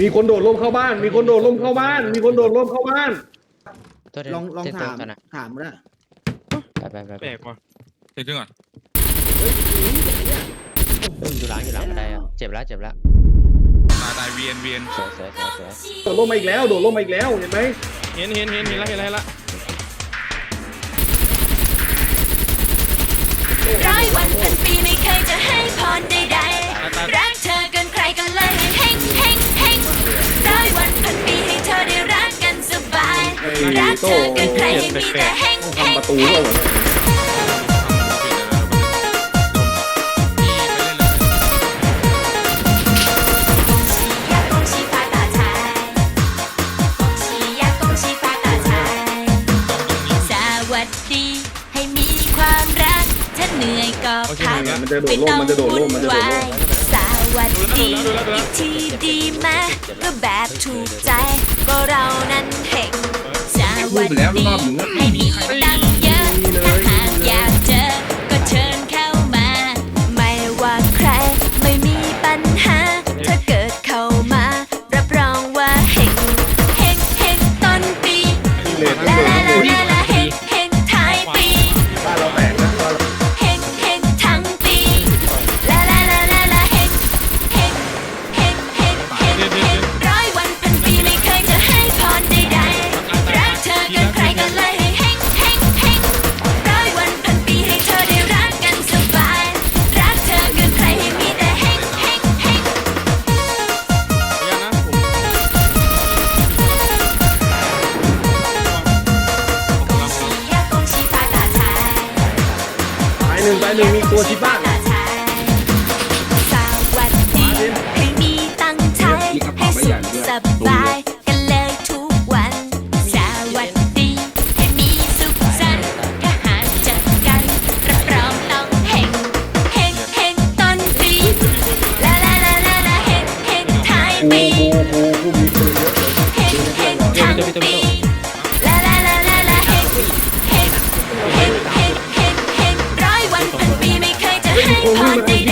มีคนโดดล่มเข้าบ้าน มีคนโดดล่มเข้าบ้าน มีคนโดดล่มเข้าบ้านลองลองถาม นะถามละไปไปไปแปลกว่ะเด็งขึ้นก่อนอยู่หลังอยู่หลังไดเจ็บแล้วเจ็บแล้วตายตายเวียนเวียนสวยสวยสวยสวยโดดล่มมาอีกแล้ว โดดล่มมาอีกแล้ว เห็นไหมเห็นเห็นเห็นเห็นละเห็นละเห็ละีโต้เจ็ดแปลกๆต้องทำประตูก็หมดโอเคนจะโดดโลกมันจะโดดโลกมันจะโสวัสดีอีกทีดีมก็แบบถูกใจ 你们俩没打平啊？白能，白嫩，你多几瓣。